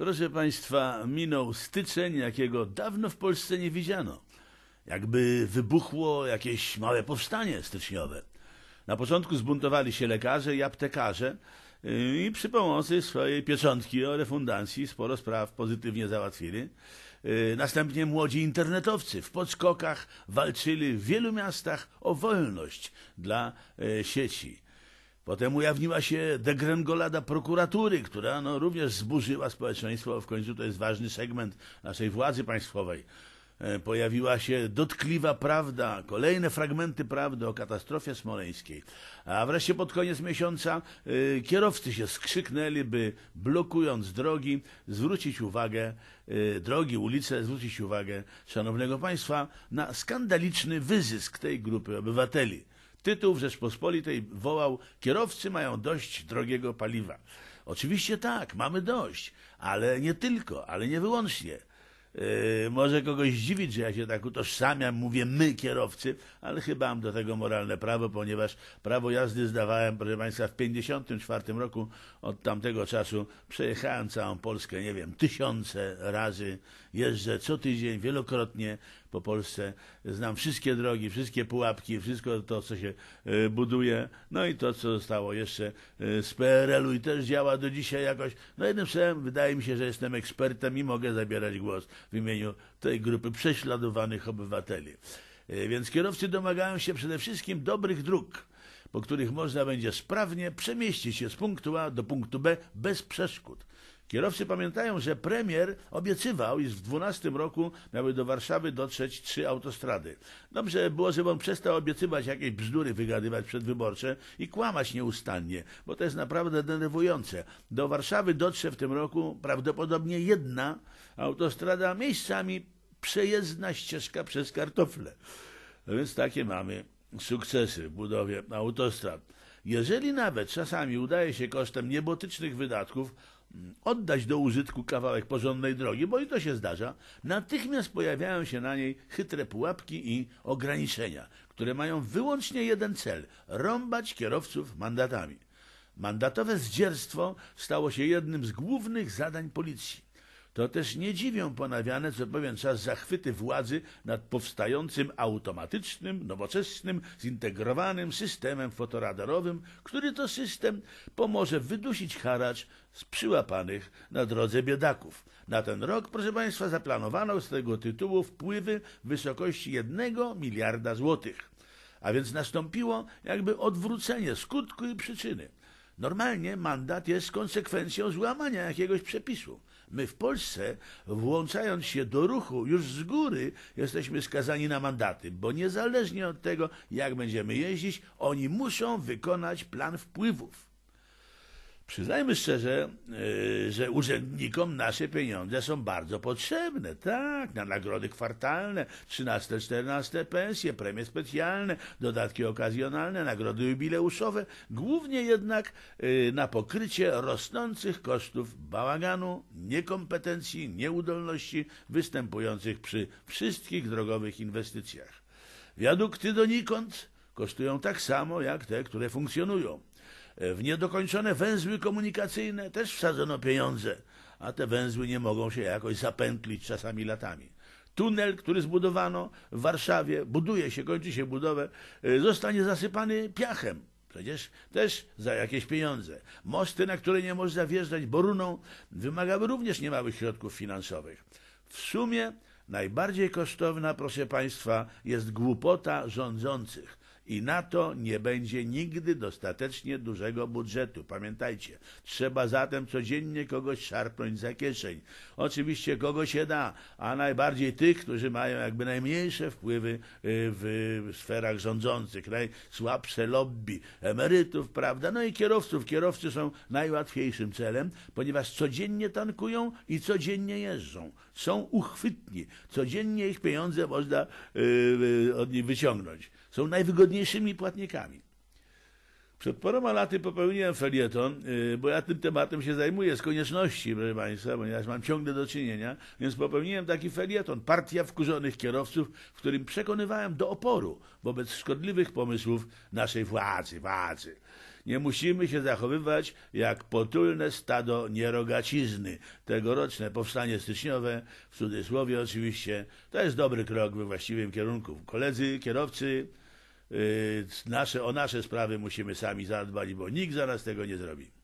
Proszę Państwa, minął styczeń, jakiego dawno w Polsce nie widziano. Jakby wybuchło jakieś małe powstanie styczniowe. Na początku zbuntowali się lekarze i aptekarze yy, i przy pomocy swojej pieczątki o refundacji sporo spraw pozytywnie załatwili. Yy, Następnie młodzi internetowcy w podskokach walczyli w wielu miastach o wolność dla yy, sieci. Potem ujawniła się degrengolada prokuratury, która no, również zburzyła społeczeństwo. W końcu to jest ważny segment naszej władzy państwowej. E, Pojawiła się dotkliwa prawda, kolejne fragmenty prawdy o katastrofie smoleńskiej. A wreszcie pod koniec miesiąca y, kierowcy się skrzyknęli, by blokując drogi, zwrócić uwagę, y, drogi, ulice, zwrócić uwagę szanownego państwa na skandaliczny wyzysk tej grupy obywateli. Tytuł w Rzeczpospolitej wołał: Kierowcy mają dość drogiego paliwa. Oczywiście tak, mamy dość, ale nie tylko, ale nie wyłącznie. Yy, może kogoś zdziwić, że ja się tak utożsamiam, mówię my kierowcy, ale chyba mam do tego moralne prawo, ponieważ prawo jazdy zdawałem, proszę Państwa, w 54 roku. Od tamtego czasu przejechałem całą Polskę, nie wiem, tysiące razy. Jeżdżę co tydzień, wielokrotnie po Polsce. Znam wszystkie drogi, wszystkie pułapki, wszystko to, co się e, buduje. No i to, co zostało jeszcze e, z PRL-u i też działa do dzisiaj jakoś. No jednym słowem, wydaje mi się, że jestem ekspertem i mogę zabierać głos w imieniu tej grupy prześladowanych obywateli. E, Więc kierowcy domagają się przede wszystkim dobrych dróg, po których można będzie sprawnie przemieścić się z punktu A do punktu B bez przeszkód. Kierowcy pamiętają, że premier obiecywał, iż w 12 roku miały do Warszawy dotrzeć trzy autostrady. Dobrze było, żeby on przestał obiecywać jakieś bzdury wygadywać przedwyborcze i kłamać nieustannie, bo to jest naprawdę denerwujące. Do Warszawy dotrze w tym roku prawdopodobnie jedna autostrada, miejscami przejezdna ścieżka przez kartofle. No więc takie mamy sukcesy w budowie autostrad. Jeżeli nawet czasami udaje się kosztem niebotycznych wydatków oddać do użytku kawałek porządnej drogi, bo i to się zdarza, natychmiast pojawiają się na niej chytre pułapki i ograniczenia, które mają wyłącznie jeden cel rąbać kierowców mandatami. Mandatowe zdzierstwo stało się jednym z głównych zadań policji. To też nie dziwią ponawiane co pewien czas zachwyty władzy nad powstającym automatycznym, nowoczesnym, zintegrowanym systemem fotoradarowym, który to system pomoże wydusić haracz z przyłapanych na drodze biedaków. Na ten rok, proszę Państwa, zaplanowano z tego tytułu wpływy w wysokości jednego miliarda złotych. A więc nastąpiło jakby odwrócenie skutku i przyczyny. Normalnie mandat jest konsekwencją złamania jakiegoś przepisu. My w Polsce, włączając się do ruchu już z góry, jesteśmy skazani na mandaty, bo niezależnie od tego, jak będziemy jeździć, oni muszą wykonać plan wpływów. Przyznajmy szczerze, yy, że urzędnikom nasze pieniądze są bardzo potrzebne. Tak, na nagrody kwartalne, 13, 14 pensje, premie specjalne, dodatki okazjonalne, nagrody jubileuszowe, głównie jednak yy, na pokrycie rosnących kosztów bałaganu, niekompetencji, nieudolności występujących przy wszystkich drogowych inwestycjach. Wiadukty donikąd kosztują tak samo jak te, które funkcjonują. W niedokończone węzły komunikacyjne też wsadzono pieniądze, a te węzły nie mogą się jakoś zapętlić czasami latami. Tunel, który zbudowano w Warszawie, buduje się, kończy się budowę, y, zostanie zasypany piachem. Przecież też za jakieś pieniądze. Mosty, na które nie można wjeżdżać boruną, wymagały również niemałych środków finansowych. W sumie najbardziej kosztowna, proszę Państwa, jest głupota rządzących. I na to nie będzie nigdy dostatecznie dużego budżetu. Pamiętajcie, trzeba zatem codziennie kogoś szarpnąć za kieszeń. Oczywiście kogo się da, a najbardziej tych, którzy mają jakby najmniejsze wpływy y, w sferach rządzących, najsłabsze lobby, emerytów, prawda, no i kierowców. Kierowcy są najłatwiejszym celem, ponieważ codziennie tankują i codziennie jeżdżą. Są uchwytni. Codziennie ich pieniądze można y, od nich wyciągnąć są najwygodniejszymi płatnikami. Przed paroma laty popełniłem felieton, bo ja tym tematem się zajmuję z konieczności, proszę Państwa, ponieważ mam ciągle do czynienia, więc popełniłem taki felieton, partia wkurzonych kierowców, w którym przekonywałem do oporu wobec szkodliwych pomysłów naszej władzy, władzy. Nie musimy się zachowywać jak potulne stado nierogacizny. Tegoroczne powstanie styczniowe, w cudzysłowie oczywiście, to jest dobry krok we właściwym kierunku. Koledzy, kierowcy, nasze, o nasze sprawy musimy sami zadbać, bo nikt za nas tego nie zrobi.